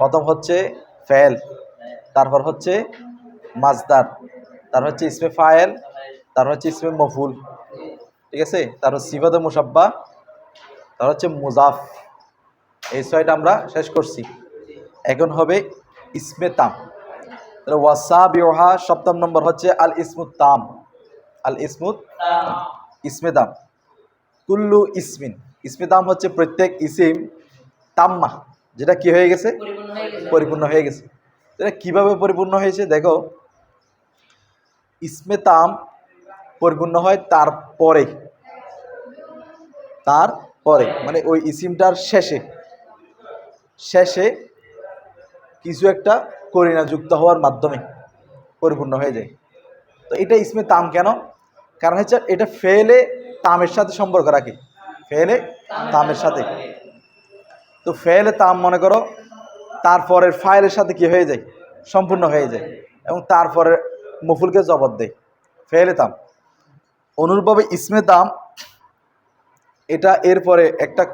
প্রথম হচ্ছে ফেল, তারপর হচ্ছে মাজদার, তারপর হচ্ছে ইসমে ফায়েল, তারপর হচ্ছে ইসমে মফুল, ঠিক আছে? তারপর সিফাতে মুসাব্বা, তারপর হচ্ছে মুজাফ। এই ছয়টা আমরা শেষ করছি। এখন হবে ইসমে তাম। ওয়াসা বিওহা সপ্তম নম্বর হচ্ছে আল ইসমুত তাম। আল ইসমুত ইসমে দাম কুল্লু ইসমিন। ইসমে দাম হচ্ছে প্রত্যেক ইসিম তাম্মা। যেটা কি হয়ে গেছে? পরিপূর্ণ হয়ে গেছে। এটা কীভাবে পরিপূর্ণ হয়েছে দেখো ইসমে তাম পরিপূর্ণ হয় তারপরে তারপরে মানে ওই ইসিমটার শেষে। শেষে কিছু একটা করিনা যুক্ত হওয়ার মাধ্যমে পরিপূর্ণ হয়ে যায়। তো এটা ইসমে তাম কেন? কারণ হচ্ছে এটা ফেলে তামের সাথে সম্পর্ক রাখে। ফেলে তামের সাথে। তো ফেলে তাম মনে করো, তারপরের ফাইলের সাথে কি হয়ে যায়? সম্পূর্ণ হয়ে যায়। এবং তারপরে মফুলকে জবর দেয়। ফেলে তাম। অনুরূপভাবে ইসমে দাম এটা এরপরে একটা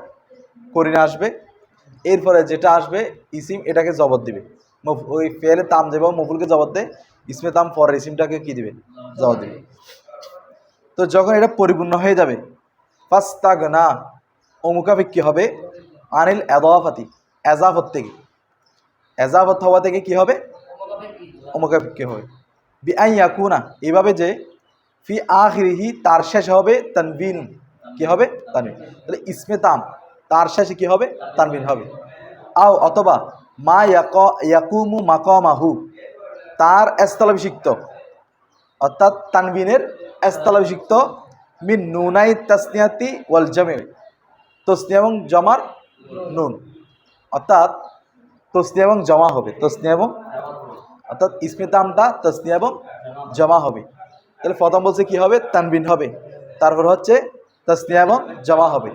করিনা আসবে। এরপরে যেটা আসবে, ইসিম এটাকে জবর দিবে। ওই ফেলে তাম দেবে মফুলকে জবর দেয়, ইসমে তাম পরের ইসিমটাকে কি দিবে? জবর দিবে। তো যখন এটা পরিপূর্ণ হয়ে যাবে ফাস্তাগ না অমুকাফিক কী হবে আনিল এদাফাতি এজাফত থেকে। এজাফত হওয়া থেকে কি হবে? অমুকাফের কি? হবে। বি আই ইয়াকুনা, এইভাবে যে ফি আখিরিহি তার শেষে হবে তানবিন কি হবে? তানবিন তাহলে ইসমে তাম, তার শেষে কি হবে? তানবিন হবে। আও অথবা মা ইয়াক, ইয়াকুমু মাকামাহু, তার স্থলাভিষিক্ত। অর্থাৎ তানবিনের স্থলাভিষিক্ত, মিন নুনাই তাসনিয়াতি ওয়াল জামে তসনিয়া এবং জমার নুন। অর্থাৎ তসনিয়া এবং জমা হবে। তসনিয়া এবং অর্থাৎ ইসমিতামটা তসনিয়া এবং জমা হবে। তাহলে প্রথম বলছে কি হবে? তানবিন হবে। তারপর হচ্ছে তসনিয়া এবং জমা হবে।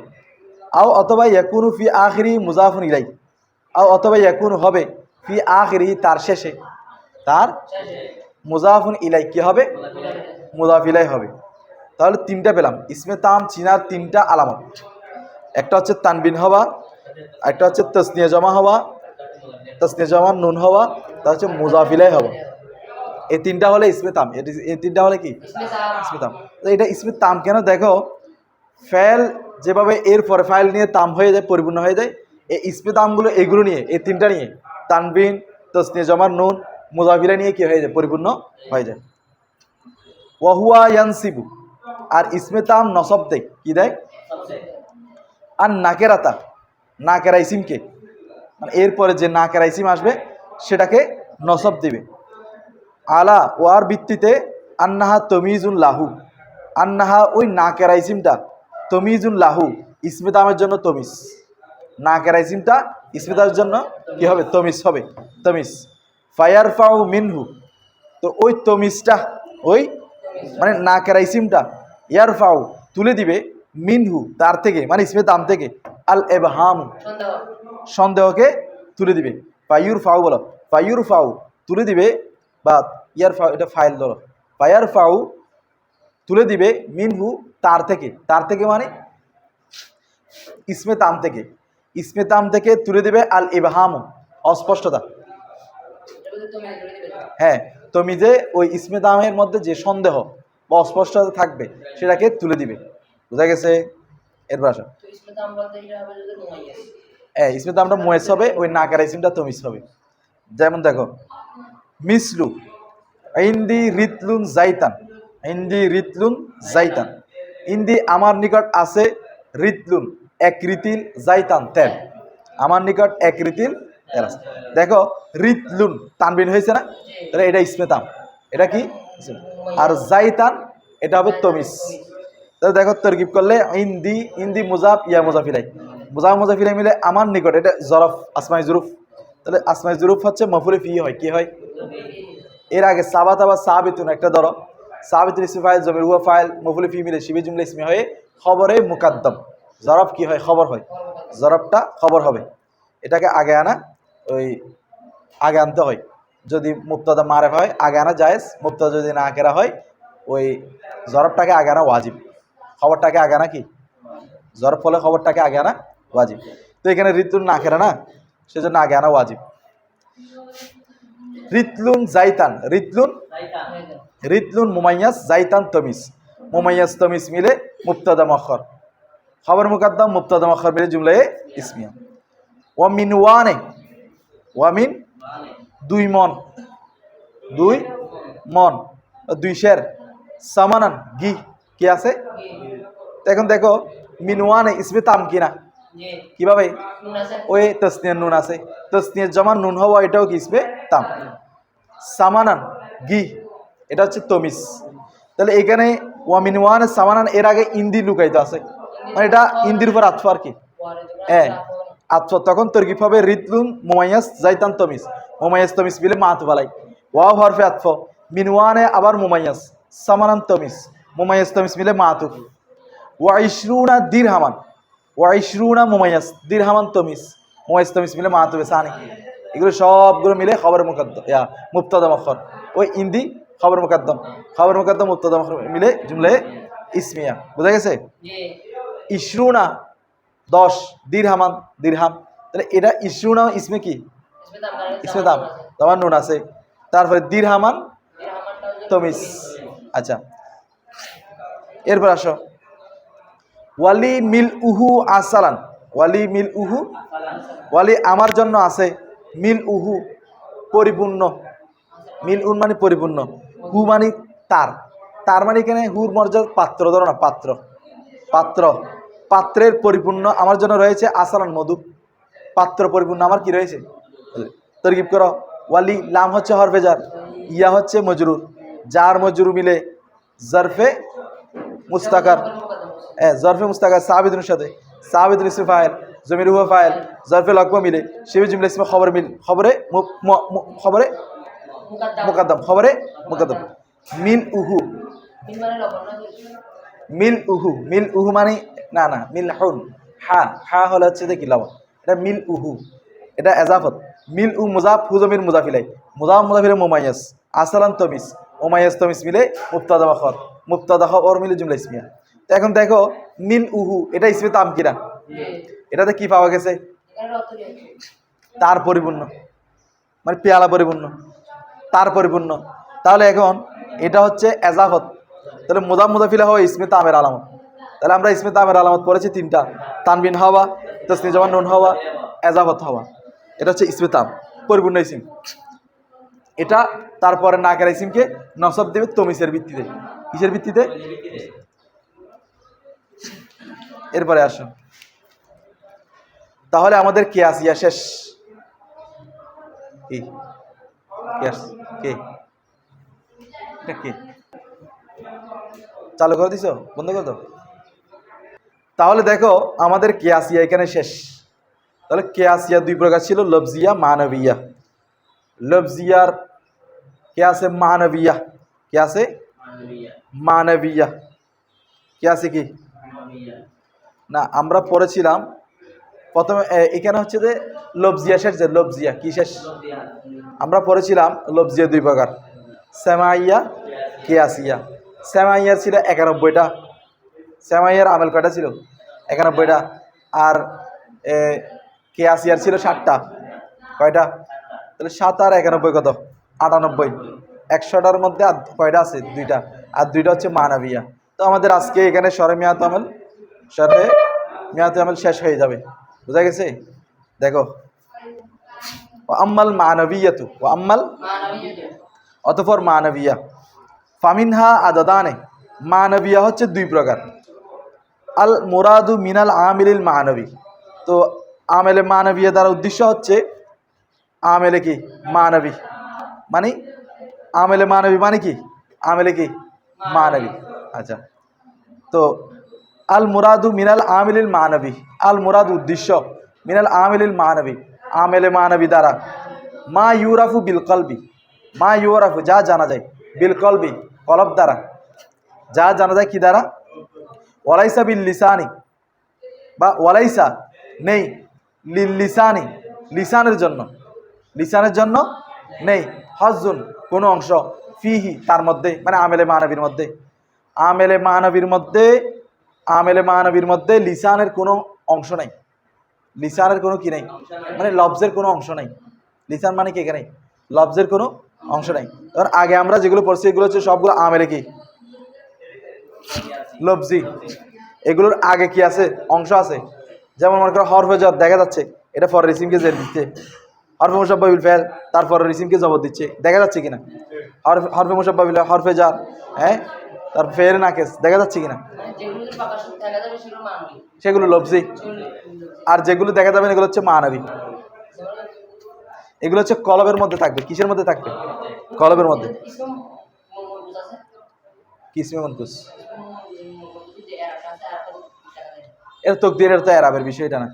আও অথবা ইয়াকুনু ফি আখরি মুজাফুন ইলাই আও অথবা ইয়াকুনু হবে ফি আখরি তার শেষে। তার মুজাফুন ইলাই কি হবে? মুজাফ ইলাই হবে। তাহলে তিনটা পেলাম। ইসমে তাম চিনার তিনটা আলামত। একটা হচ্ছে তানবিন হওয়া একটা হচ্ছে তসনিয়া জমা হওয়া তসনিয়া জমা নুন হওয়া তা হচ্ছে মুজাফিলাই হওয়া। এই তিনটা হলে ইসমে তাম। এটি- এই তিনটা হলে কি? ইসমে তাম। তো এটা ইসমে তাম কেন? দেখো ফেল যেভাবে এর পরে ফাইল নিয়ে তাম হয়ে যায় পরিপূর্ণ হয়ে যায় এই ইসমে তামগুলো এগুলো নিয়ে এই তিনটা নিয়ে তানবিন তসনিয়া জমার নুন মুজাফিলা নিয়ে কি হয়ে যায়? পরিপূর্ণ হয়ে যায়। ওয়াহুয়া ইয়ানসিবু। আর ইসমে তাম নসব দেয়। কি দেয়? আর নাকেরাতা নাকেরা ইসিমকে মানে এরপরে যে নাকেরা ইসিম আসবে, সেটাকে নসব দিবে। আলা ওয়ার ভিত্তিতে আন্নাহা তমিজুন লাহু। আন্নাহা ওই নাকেরা ইসিমটা তমিজুন লাহু ইসমে তামের জন্য তমিজ। নাকেরা ইসিমটা ইসমে তামের জন্য কি হবে? তমিজ হবে, তমিজ। ফায়ার ফাউ মিনহু। তো ওই তমিজটা, ওই মানে নাকেরা ইসিমটা ইয়ার ফাউ তুলে দিবে মিনহু, তার থেকে মানে ইসমে তাম থেকে। আল এবহাম সন্দেহকে তুলে দিবে। ফাইয়ুর ফাউ বলো। ফাইয়ুর ফাউ তুলে দিবে বা ইয়ার ফাউ এটা ফাইল ধরো। ফায়ার ফাউ তুলে দিবে মিনহু তার থেকে। তার থেকে মানে ইসমে তাম থেকে। ইসমে তাম থেকে তুলে দিবে আল ইবহাম অস্পষ্টতা হ্যাঁ তুমি যে ওই ইসমে তামের মধ্যে যে সন্দেহ বা অস্পষ্টতা থাকবে সেটাকে তুলে দিবে। বুঝা গেছে? এরপর আসো হ্যাঁ ইসমে তামটা মোয়েস হবে ওই নাকার ইসিমটা তমিস হবে। যেমন দেখো মিসলু ইন্দি রিতলুন জাইতান ইন্দি রিতলুন জাইতান ইন্দি আমার নিকট আছে রিতলুন এক রীতিল জাইতান তেল। আমার নিকট এক রীতিল তেল আছে। দেখো রিতলুন তানবিন হয়েছে না? তাহলে এটা ইসমে তাম এটা কি? আর জাইতান এটা হবে তমিস তাহলে দেখো তরকিব করলে ইন্দি ইন্দি মুজাফ, ইয়া মুজাফিলাই মুজাফ মুজাফিলাই মিলে আমার নিকট, এটা জরফ, আসমাই জুরুফ। তাহলে আসমাই জুরুফ হচ্ছে মফুলে ফি হয়, কি হয়? এর আগে সাবাত আবার সাবিতুন, একটা ধরো। সাবিতুন ইসমি ফাইল জমির হুয়া ফাইল মফুলে ফি মিলে শিবি জুমলে ইসমি হয়ে খবরে মুকাদ্দম। জরফ কি হয়? খবর হয়। জরফটা খবর হবে। এটাকে আগে আনা, ওই আগে আনতে হয়। যদি মুক্তাদা মারেফ হয়, আগে আনা জায়েজ। মুক্তাদা যদি না আকেরা হয়, ওই জরফটাকে আগে আনা ওয়াজিব। খবরটাকে আগে আনা কি? জরফ ফলে খবরটাকে আগে আনা ওয়াজিব। তো এখানে ঋতুর না আখেরা না, সেজন্য আগে আনা ওয়াজিব। রিতলুন জাইতান রিতলুন রিতলুন মুমাইয়াস, জাইতান তমিস মুমাইয়াস তমিস মিলে মুক্তাদা মখর। খবর মুকদ্দম মুক্তাদা মখর মিলে জুমলায় ইসমিয়া। ওয়ামিন ওয়ানে ওয়ামিন দুই মন। দুই মন, দুই শের। সামানান গি কি আছে? এখন দেখো মিনওয়ানে ইসমে তাম কিনা? জি। কীভাবে? ওই তসনিয়ার নুন আছে। তসনিয়ার জমা নুন হওয়া এটাও কি ইসমে তাম সামানান গি এটা হচ্ছে তমিস তাহলে এখানে ওয়ামিন ওয়ান সামানান এর আগে ইন্দি লুকাইতে আছে। মানে এটা ইন্দির উপর আতফা আর কি। হ্যাঁ আতফা। তখন তর্কিব হবে রিতলুন মোমাইয়াস জাইতান তমিস মোমাইয়াস তমিস মিলে মাত বালাই ওয়াও হরফে আতফ। মিনওয়ানে আবার মোমাইয়াস সামানান তমিস মোমাইয়াস তমিস মিলে মা মাতুফ ওয়া ইশরুনা দিরহামান ওয়া ইশরুনা মোমাইয়াস দিরহামান তমিস মোমাইয়াস তমিস মিলে মাতুবে সানি এগুলো সবগুলো মিলে খবর মুকদ্দম ইয়া মুক্তাদা মখর। ওই ইন্দি খবর মুকদ্দম খবর মুকদ্দম মুক্তাদা মখর মিলে জুমলে ইসমিয়া। বোঝা গেছে? ইশরুনা দশ দিরহামান দিরহাম। তাহলে এটা ইশরুনা ইসমে কি? ইসমে দাম। তোমার নুন আছে। তারপরে দিরহামান তমিস। আচ্ছা। এরপর আসো। ওয়ালি মিল উহু আসালান। ওয়ালি মিল উহু, ওয়ালি আমার জন্য আছে। মিল উহু পরিপূর্ণ। মিল উন মানে পরিপূর্ণ। হু মানে তার। তার মানে এখানে হুর মর্যাদা পাত্র, ধরো না, পাত্র। পাত্র। পাত্রের পরিপূর্ণ আমার জন্য রয়েছে আসালান মধু। পাত্র পরিপূর্ণ আমার কি রয়েছে? তরকিব করো। ওয়ালি লাম হচ্ছে হরফেজার ইয়া হচ্ছে মজরুর। যার মজরু মিলে জরফে মুস্তাকার। হ্যাঁ জরফে মুস্তাকার সাবিদুর সাথে। সাবিদুল ইসমি ফায়েল জমির হুয়া ফায়েল জরফে লকবা মিলে। শিবি জুমলে ইসমে খবর মিল খবরে খবরে মুকাদ্দাম। খবরে মুকাদ্দম। উহু। মিন না মিল উহু মিল উহু মানে না না মিল হুন হা হা হলে হচ্ছে যে কি লবণ? এটা মিল উহু। এটা এজাফত। মিল উ মুজাফ হুজমির মুজাফিলাই। মুজাফ মুজাফিলে মোমাইয়াস। আসালান তমিস। ওমাইয়াস তমিস মিলে মুক্তাদা খর মুক্তাদা খর মিলে জুমলা ইসমিয়া। এখন দেখো মিল উহু, এটা ইসমে তাম কিনা এটাতে কি পাওয়া গেছে? তার পরিপূর্ণ। মানে পেয়ালা পরিপূর্ণ। তার পরিপূর্ণ। তাহলে এখন এটা হচ্ছে এজাফত। তাহলে মোদাম মুদাফিলা হওয়া ইসমে তামের আলামত। তাহলে আমরা ইসমে তামের আলামত পড়েছি তিনটা। তানবিন হওয়া তসনি জমান নুন হওয়া, এজাফত হওয়া। এটা হচ্ছে ইসমে তাম। পরিপূর্ণ ইসিম। এটা তারপরে নাকের ইসিমকে নসব দেবে তমিসের ভিত্তিতে। কিসের ভিত্তিতে? এরপরে আসুন। তাহলে আমাদের কে আসিয়া শেষ। কি? কে চালু করে দিছো? বন্ধ করে দাও। তাহলে দেখো আমাদের কে আসিয়া এখানে শেষ। তাহলে কে আসিয়া দুই প্রকার ছিল লবজিয়া মানবিয়া। লবজিয়ার কে আছে? মানবিয়া। কে আছে? মানবিয়া। কে আছে কি? না, আমরা পড়েছিলাম। প্রথমে এখানে হচ্ছে যে লবজিয়া শেষ যে, লবজিয়া, কি শেষ? আমরা পড়েছিলাম লবজিয়া দুই প্রকার। শ্যামাইয়া কেয়াসিয়া। শ্যামাইয়ার ছিল একানব্বইটা। শ্যামাইয়ার আমেল কয়টা ছিল? একানব্বইটা। আর কেয়াসিয়ার ছিল ষাটটা কয়টা? তাহলে সাত আর একানব্বই কত? আটানব্বই। একশোটার মধ্যে আর কয়টা আছে? দুইটা। আর দুইটা হচ্ছে মানাবিয়া। তো আমাদের আজকে এখানে সরে মিয়াত আমেল সরে মিয়াত আমল শেষ হয়ে যাবে। বুঝা গেছে? দেখো। ও আম্মাল মানবিয়াতু ও আম্মাল মানবীয় অতপর মানবিয়া। ফামিনহা আদাদানে, মানবিয়া হচ্ছে দুই প্রকার। আল মোরাদু মিনাল আমিলিল মানবী। তো আমেলে মানবিয়া দ্বারা উদ্দেশ্য হচ্ছে আমেলে কি? মানবী। মানে আমেলে মানবী মানে কি? আমেলে কি? মানবী। আচ্ছা। তো আল মুরাদু মিনাল আমিলিল মানবী। আল মুরাদ উদ্দেশ্য মিনাল আমিলিল মানবী। আমেলে মানবী দ্বারা। মা ইউরাফু বিল কলবি। মা ইউরাফু, যা জানা যায়। বিল কলবি দ্বারা। যা জানা যায় কি দ্বারা? ওয়ালাইসা বিল লিসানি। বা ওয়ালাইসা নেই লিসানি। লিসানের জন্য। লিসানের জন্য নেই। হজুন কোনো অংশ। ফিহি, তার মধ্যে মানে আমেলে মানবীর মধ্যে। আমেলে মানবীর মধ্যে আমেলে মানবীর মধ্যে লিসানের কোনো অংশ নাই। লিসানের কোনো কি নেই? মানে লফজের কোনো অংশ নাই। লিসান মানে কি এখানে? লফজের কোনো অংশ নাই। ধর আগে আমরা যেগুলো পড়ছি, এগুলো হচ্ছে সবগুলো আমেলে কি? লবজি। এগুলোর আগে কি আছে? অংশ আছে। যেমন মনে করো হরফে জব দেখা যাচ্ছে, এটা ফর রিসিমকে জেল দিচ্ছে। হরফে মুসাব্বাবিল ফেল, তারপর রিসিমকে জবর দিচ্ছে। দেখা যাচ্ছে কিনা? হরফে হরফে মুসাব্বাবিল হরফে জার হ্যাঁ? তার ফের নাকেস দেখা যাচ্ছে কিনা? সেগুলো লফজি। আর যেগুলো দেখা যাবে না, এগুলো হচ্ছে মানবী এগুলো হচ্ছে কলবের মধ্যে থাকবে। কিসের মধ্যে থাকবে? কলবের মধ্যে। কিসমে মনকুস এরাটা তো এর তো এরাবের বিষয়টা না।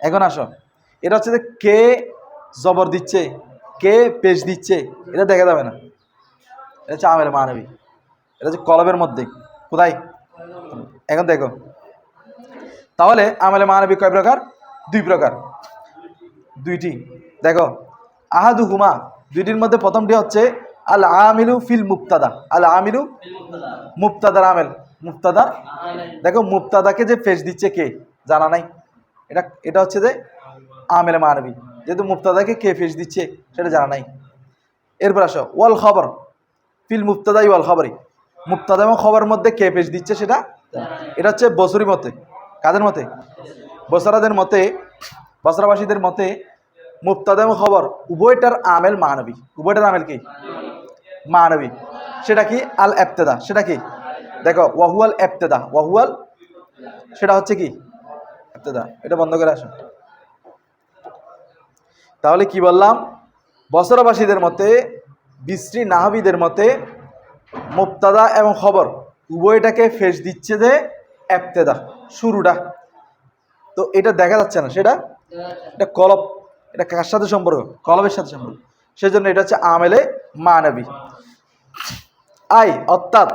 এখন আসো। এটা হচ্ছে যে কে জবর দিচ্ছে, কে পেশ দিচ্ছে, এটা দেখা যাবে না। এটা হচ্ছে আমের মানবী। এটা হচ্ছে কলবের মধ্যে। কোথায়? এখন দেখো। তাহলে আমলে মানবী কয় প্রকার? দুই প্রকার। দুইটি। দেখো আহাদু হুমা দুইটির মধ্যে প্রথমটি হচ্ছে আল আমিলু ফিল মুক্তাদা আল আমিলু মুক্তাদার আমেল। মুক্তাদার দেখো মুক্তাদাকে যে ফেস দিচ্ছে কে? জানা নাই। এটা এটা হচ্ছে যে আমেল মানবী যেহেতু মুক্তাদাকে কে ফেস দিচ্ছে, সেটা জানা নাই। এরপর আসো, ওয়াল খবর। ফিল মুক্তাদাই ওয়াল খবরই মুক্তাদা এবং খবরের মধ্যে কে ফেস দিচ্ছে সেটা? এটা হচ্ছে বসরি মতে। কাদের মতে? বসরাদের মতে বসরাবাসীদের মতে মুক্তাদা এবং খবর উভয়টার আমেল মানবী। উভয়টার আমেল কি? মানবী। সেটা কি? আল এবতেদা সেটা কি? দেখো, ওয়াহুয়াল এবতেদা ওয়াহুয়াল সেটা হচ্ছে কি? এবতেদা এটা বন্ধ করে আসো। তাহলে কি বললাম? বসরাবাসীদের মতে, বিশ্রী নাহাবিদের মতে মুক্তাদা এবং খবর উভয়টাকে ফেস দিচ্ছে যে এবতেদা শুরুটা। তো এটা দেখা যাচ্ছে না, সেটা এটা কলব, এটা কার সাথে সম্পর্ক? কলবের সাথে সম্পর্ক। সেজন্য এটা হচ্ছে আমেলে মানবী। আই, অর্থাৎ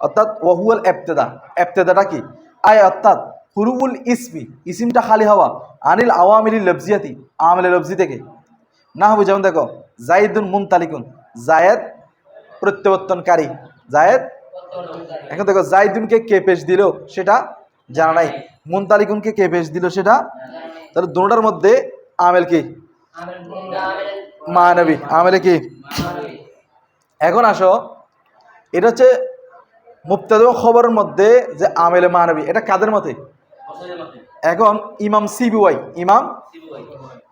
অর্থাৎ ওহুয়াল এবতেদা এবতেদাটা কি? আই, অর্থাৎ হুরুবুল ইসমি, ইসিমটা খালি হওয়া, আনিল আওয়ামিলি লবজিয়াতি, আমেলে লবজি থেকে। না হবে যেমন দেখো, জাইদুন মুনতালিকুন, জায়েদ প্রত্যাবর্তনকারী। জায়েদ? এখন দেখো, জাইদুনকে কে পেশ দিল সেটা জানা নাই। মুনতালিকুনকে কে পেশ দিল সেটা তাহলে দুটার মধ্যে আমেল কি? মানবী। আমেলে কি? এখন আসো, এটা হচ্ছে মুক্তাদ খবরের মধ্যে যে আমেলে মানবী। এটা কাদের মতে? এখন ইমাম সিবিওয়াই ইমাম?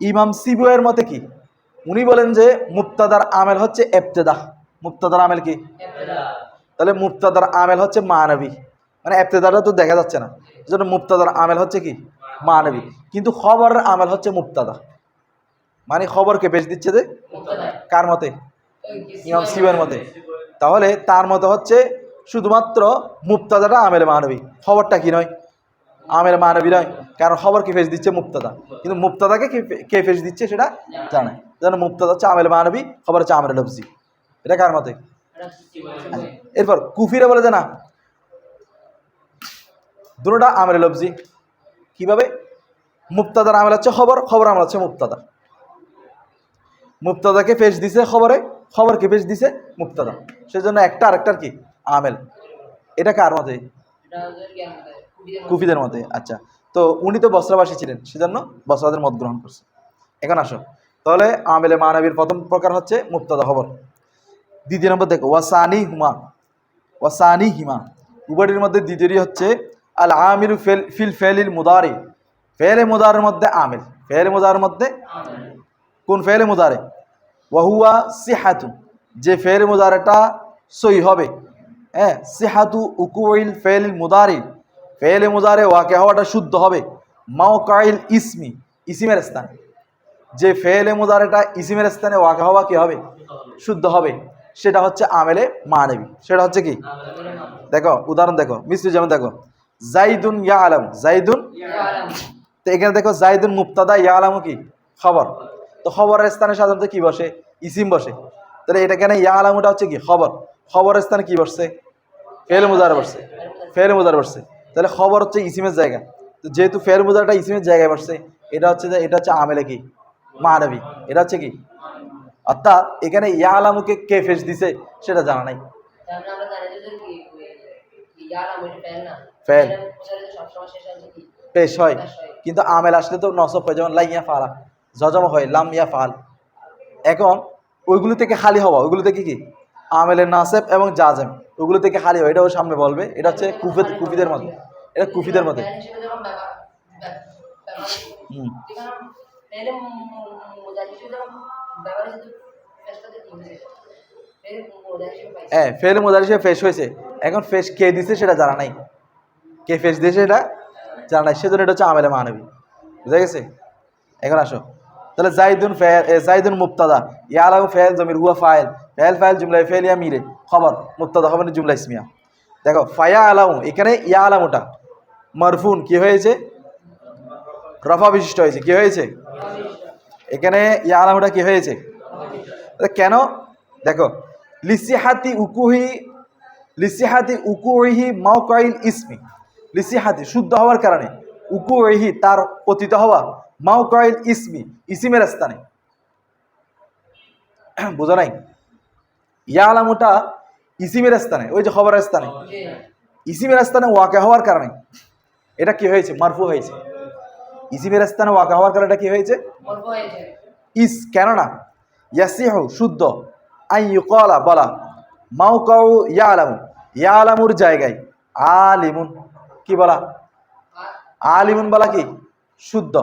ইমাম সিবিওয়ের মতে কি? উনি বলেন যে মুক্তাদার আমেল হচ্ছে এবতেদা। মুক্তাদার আমেল কি? তাহলে মুক্তাদার আমেল হচ্ছে মানবী। মানে এবতেদাটা তো দেখা যাচ্ছে না। জন্য মুক্তাদার আমেল হচ্ছে কি? মানবী। কিন্তু খবরের আমেল হচ্ছে মুক্তাদা। মানে খবরকে বেশ দিচ্ছে যে? কার মতে? ইমাম শিবের মতে। তাহলে তার মতে হচ্ছে শুধুমাত্র মুক্তাদাটা আমের মানবী। খবরটা কি নয়? আমের মানবী নয়। কারণ খবরকে ফেস দিচ্ছে মুক্তাদা। কিন্তু মুক্তাদাকে কে- ফেস দিচ্ছে সেটা জানে। যেন মুক্তাদা হচ্ছে আমের মানবী, খবর হচ্ছে আমের লফজি। এটা কার মতে? এরপর কুফিরা বলে যে না দুটোটা আমের লফজি কীভাবে? মুক্তাদার আমেল হচ্ছে খবর খবর আমল হচ্ছে মুক্তাদা মুক্তাদাকে ফেস দিছে খবরে, খবরকে ফেস দিছে মুক্তাদা সেজন্য একটা আরেকটার কি? আমেল। এটা কার মতে? কুফিদের মতে আচ্ছা। তো উনি তো বস্ত্রাবাসী ছিলেন, সেজন্য বস্ত্রাদের মত গ্রহণ করছে। এখন আসো। তাহলে আমেলে মানবীর প্রথম প্রকার হচ্ছে মুক্তাদা খবর। দ্বিতীয় নম্বর দেখো ওয়াসানি হুমা ওয়াসানি হিমা উভয়টির মধ্যে দ্বিতীয়টি হচ্ছে আল আমিলু ফেল, ফিল ফেলিল মুদারি। ফেলে মুদারের মধ্যে আমিল ফেলে মুদারের মধ্যে কোন ফেলে মুদারে? ওয়াহুয়া সিহাতু যে ফেলে মুদারেটা সই হবে। হ্যাঁ সিহাতু উকুইল ফেল মুদারি। ফেলে মুদারে ওয়াকে হওয়াটা শুদ্ধ হবে। মাও কাইল ইসমি, ইসিমের স্থানে। যে ফেলে মুদারেটা ইসিমের স্থানে ওয়াকে হওয়া কি হবে? শুদ্ধ হবে। সেটা হচ্ছে আমেলে মানবী। সেটা হচ্ছে কি? দেখো, উদাহরণ দেখো মিশ্রি যেমন দেখো, জাইদুন ইয়া আলম জাইদুন তো এখানে দেখো, জাইদুন মুক্তাদা ইয়া আলামু কি? খবর। তো খবরের স্থানে সাধারণত কি বসে? ইসিম বসে। তাহলে এটা কেন ইয়া আলামুটা হচ্ছে কি? খবর। খবরের স্থানে কি বসছে? ফের মুজার বসছে। ফের মুজার বসছে। তাহলে খবর হচ্ছে ইসিমের জায়গা। তো যেহেতু ফের মুজারটা ইসিমের জায়গায় বসছে, এটা হচ্ছে এটা হচ্ছে আমেলে কি? মানবী। এটা হচ্ছে কি? অর্থাৎ এখানে ইয়া আলামুকে কে ফেস দিছে সেটা জানা নাই। ফেল পেশ হয় কিন্তু আমেল আসলে তো নসব হয়ে যেমন লাইয়া ফালা জজম হয় লাম ইয়া ফাল এখন ওইগুলো থেকে খালি হওয়া ওইগুলো থেকে কি? আমেলের নাসেব এবং জাজেম। ওগুলো থেকে খালি হওয়া এটাও সামনে বলবে। এটা হচ্ছে কুফি কুফিদের মধ্যে এটা কুফিদের ব্যবহার হুম। হ্যাঁ ফেল মোদার ফেস হয়েছে। এখন ফেস কে দিছে সেটা জানা নাই। কে ফেস দিয়েছে এটা জানা নাই। সেজন্য এটা হচ্ছে আমেলে মানবী। বুঝা গেছে? এখন আসো। তাহলে জাইদুন ফেল জাইদুন মুক্তাদা ইয়ালাউ ফেল জমির, হুয়া ফাইল। ফেল ফাইল ফেল ইয়া মিরে। খবর মুক্তাদা খবর জুমলা ইসমিয়া। দেখো ফায়া আলাউ এখানে ইয়া আলামুটা মারফুন, কি হয়েছে? রফা বিশিষ্ট হয়েছে। কি হয়েছে? এখানে ইয়া আলামটা কি হয়েছে? কেন? দেখো লিসিহাতি উকুহি লিসিহাতি উকুহি মাওকাইল ইসমি। লিসিহাতি শুদ্ধ হওয়ার কারণে উকুহি তার পতিত হওয়া মাওকাইল ইসমি ইসিমের স্থানে। বোঝা নাই? ইয়া আলামুটা ইসিমের স্থানে ওই যে খবরের স্থানে। ইসিমের স্থানে ওয়াকে হওয়ার কারণে। এটা কি হয়েছে? মারফু হয়েছে। ইসিমের স্থানে ওয়াকা হওয়ার কারণে কি হয়েছে? ইস কেননা ইয়াসিহু শুদ্ধ। আই ইউকলা বলা। মাউকাউ ইয়ালামু ইয়ালামুর জায়গায়। আলিমুন কি বলা? আলিমুন বলা কি? শুদ্ধ।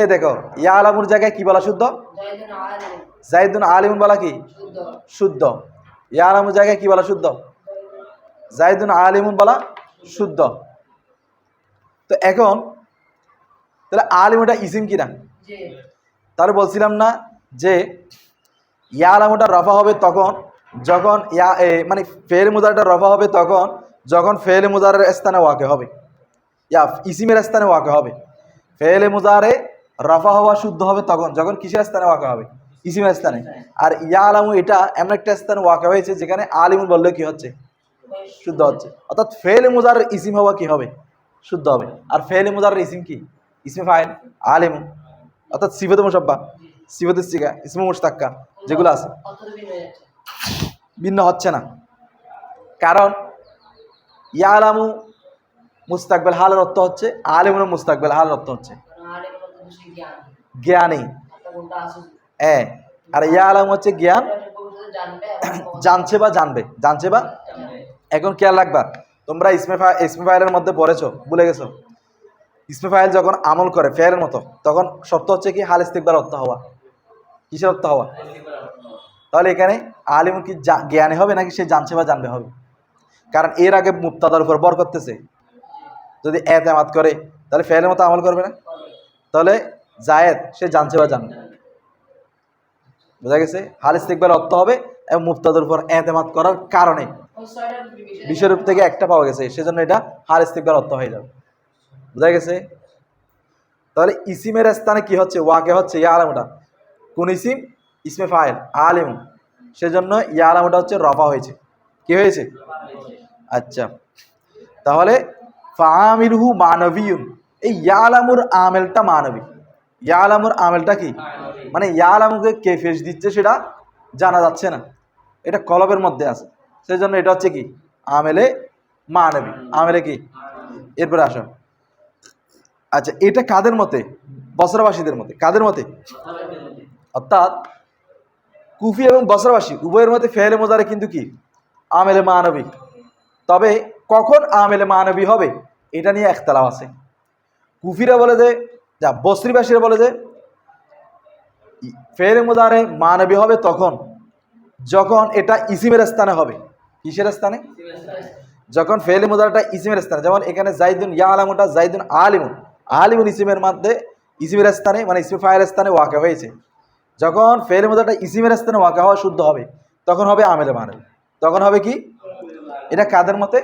এ দেখো ইয়ালামুর জায়গায় কি বলা শুদ্ধ? আলাম। জাইদুন আলিমুন বলা কি? শুদ্ধ। শুদ্ধ। ইয়ালামুর জায়গায় কি বলা শুদ্ধ? জাইদুন আলিমুন বলা শুদ্ধ। তো এখন তাহলে আলিমুটা ইসিম কিনা? তাহলে বলছিলাম না যে ইয়া আলামটা রফা হবে তখন যখন ইয়া এ, মানে ফেল মুদারটা রফা হবে তখন যখন ফেল মুদারের স্থানে ওয়াকে হবে। ইয়া ইসিমের স্থানে ওয়াকে হবে। ফেল মুদারে রফা হওয়া শুদ্ধ হবে তখন যখন কিসের স্থানে ওয়াকে হবে? ইসিমের স্থানে। আর ইয়া আলামু এটা এমন একটা স্থানে ওয়াকে হয়েছে যেখানে আলিমুন বললে কি হচ্ছে? শুদ্ধ হচ্ছে। অর্থাৎ ফেল মুদার ইসিম হওয়া কি হবে? শুদ্ধ হবে। আর ফেল মুদার ইসিম কি? ইসমে ফাইল আলিম অর্থাৎ সিফত মুসাব্বা সিফত সিগা ইসমে মুস্তাক্কা যেগুলো আছে। ভিন্ন হচ্ছে না। কারণ ইয়ালামু মুস্তাকবেল হালের অর্থ হচ্ছে আলিমুন মুস্তাকবেল হালের অর্থ হচ্ছে। আলেম জ্ঞানী। হ্যাঁ আর ইয়ালাম হচ্ছে জ্ঞান জানছে বা জানবে জানছে বা এখন খেয়াল রাখবা তোমরা ইসমে ইসমে ফাইলের মধ্যে পড়েছো ভুলে গেছো? ইসমে ফাইল যখন আমল করে ফেয়ারের মতো তখন শর্ত হচ্ছে কি হাল ইস্তিকবার অর্থ হওয়া। কিসের অর্থ হওয়া? তাহলে এখানে আলিম কি জ্ঞানী হবে নাকি সে জানছে বা জানবে হবে? কারণ এর আগে মুক্তাদার উপর বর করতেছে। যদি এতেমাত করে তাহলে ফেয়ারের মতো আমল করবে না? তাহলে জায়েদ সে জানছে বা জানবে বোঝা গেছে? হাল ইস্তিকবার অর্থ হবে এবং মুক্তাদার উপর এতেমাত করার কারণে। বিশ্বরূপ থেকে একটা পাওয়া গেছে সেজন্য এটা হাল ইস্তিকবার অর্থ হয়ে যাবে। বোঝা গেছে? তাহলে ইসিমের স্থানে কি হচ্ছে? ওয়াকে হচ্ছে ইয়া আলামটা কোন ইসিম? ইসমে ফাইল আলিম। সেজন্য ইয়া আলামটা হচ্ছে রফা হয়েছে। কি হয়েছে? আচ্ছা। তাহলে ফামিলহু মানবীয়ুন। এই ইয়া আলামুর আমেলটা মানবী। ইয়া আলামুর আমেলটা কি? মানে ইয়া আলামুকে কে ফেস দিচ্ছে সেটা জানা যাচ্ছে না। এটা কলবের মধ্যে আছে। সেই জন্য এটা হচ্ছে কি? আমেলে মানবী। আমেলে কি? এরপরে আসো আচ্ছা এটা কাদের মতে? বসরাবাসীদের মতে। কাদের মতে? অর্থাৎ কুফি এবং বসরাবাসী উভয়ের মতে ফেলে মোজারে কিন্তু কি? আমেলে মানবী। তবে কখন আমেলে মানবী হবে? এটা নিয়ে একতলাপ আছে। কুফিরা বলে যে যা বস্ত্রীবাসীরা বলে যে ফেরে মোদারে মানবী হবে তখন। যখন এটা ইসিমের স্থানে হবে। কিসের স্থানে? যখন ফেলে মোদারটা ইসিমের স্থানে। যেমন এখানে জাইদুন ইয়া আলামুটা জাইদুন আলিমুন। আলিমুন ইসিমের মধ্যে ইসিমের স্থানে মানে ইসমি ফায়ের স্থানে ওয়াকা হয়েছে। যখন ফেলে মোদারটা ইসিমের স্থানে ওয়াকা হওয়া শুদ্ধ হবে, তখন হবে আমেলে মানবী তখন হবে কি? এটা কাদের মতে?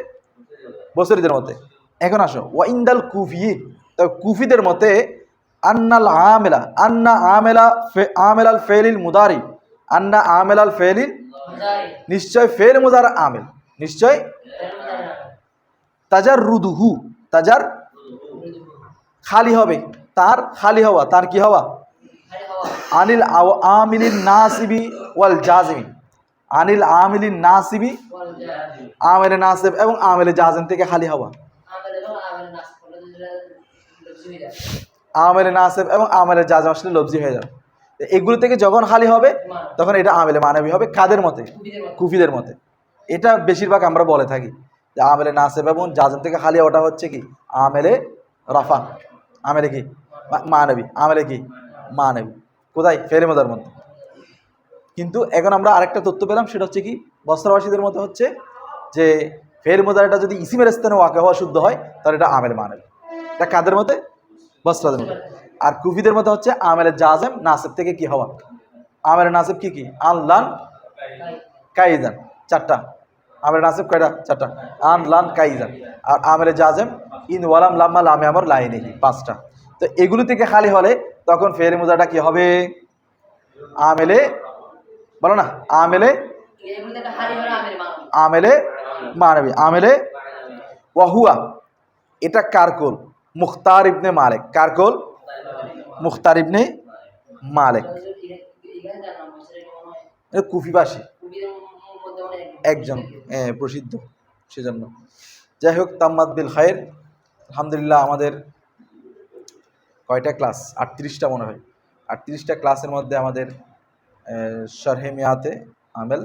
বসরিদের মতে। এখন আসো ওয়াইন্দাল কুফি তবে কুফিদের মতে, আন্নাল আমেলা, আন্না আমেলা আমেলাল ফেলিল মুদারি। আন্না আমেলাল ফেলিল নিশ্চয় ফেল মুদার আমেল। নিশ্চয় তাজার রুদুহু তাজার খালি হবে। তার খালি হওয়া, তার কি হওয়া? আনিল আমিলিন নাসিবি ওয়াল জাজিমি আনিল আমিলিন নাসিবি আমেলে নাসিব এবং আমেলে জাজিম থেকে খালি হওয়া। আমেলে নাসিব এবং আমেলে জাজিম আসলে লব্জি হয়ে যাবে। এগুলো থেকে যখন খালি হবে, তখন এটা আমেলে মানবী হবে কাদের মতে? কুফিদের মতে। এটা বেশিরভাগ আমরা বলে থাকি যে আমেলে নাসেব এবং জাজম থেকে খালি ওটা হচ্ছে কি? আমেলে রাফা। আমেলে কি মানবী আমেলে কি মানবী। কোথায়? ফেরে মজার মধ্যে কিন্তু এখন আমরা আরেকটা তথ্য পেলাম, সেটা হচ্ছে কি, বস্ত্রবাসীদের মতো হচ্ছে যে ফের মোজারটা যদি ইসিমের স্থানে ওয়াকে হওয়া শুদ্ধ হয়, তাহলে এটা আমেল মানেল এটা কাদের মতে? বস্ত্রাদের মতে। আর কুফিদের মতো হচ্ছে আমের জাজেম নাসেব থেকে কি হওয়া? আমেলের নাসেব কি কি? আনলান কাইজান, চারটা। আমের নাসিব কয়টা? চারটা। আন লান কাইজান। আর আমের জাজেম ইন ওয়ালাম লাম্মা লামে আমার লাইনেহি পাঁচটা। তো এগুলো থেকে খালি হলে তখন ফের মোজাটা কি হবে? আমেলে, বলো না, আমেলে আমেলে মানবী, আমেলে ওয়াহুয়া। এটা কারকোল মুখতার ইবনে মালেক। কারকোল মুখতার ইবনে মালিক। কুফিবাসী। একজন প্রসিদ্ধ, সেজন্য। যাই হোক, তাম্মাদ বিল খায়ের আলহামদুলিল্লাহ আমাদের কয়টা ক্লাস? আটত্রিশটা মনে হয়। আটত্রিশটা ক্লাসের মধ্যে আমাদের শরহে মিয়াতে আমেল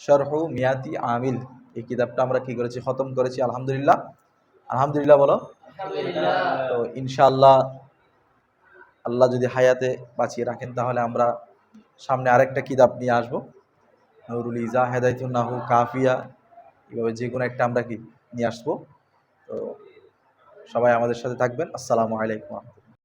শরহ মিয়াতি আমিল। এই কিতাবটা আমরা কি করেছি? খতম করেছি আলহামদুলিল্লাহ। আলহামদুলিল্লাহ বলো। তো ইনশাআল্লাহ আল্লাহ যদি হায়াতে বাঁচিয়ে রাখেন তাহলে আমরা সামনে আরেকটা কিতাব নিয়ে আসব। নুরুল ইজা হেদায়তুল নাহু কাফিয়া এভাবে যে কোনো একটা আমরা কি নিয়ে আসব। তো সবাই আমাদের সাথে থাকবেন আসসালামু আলাইকুম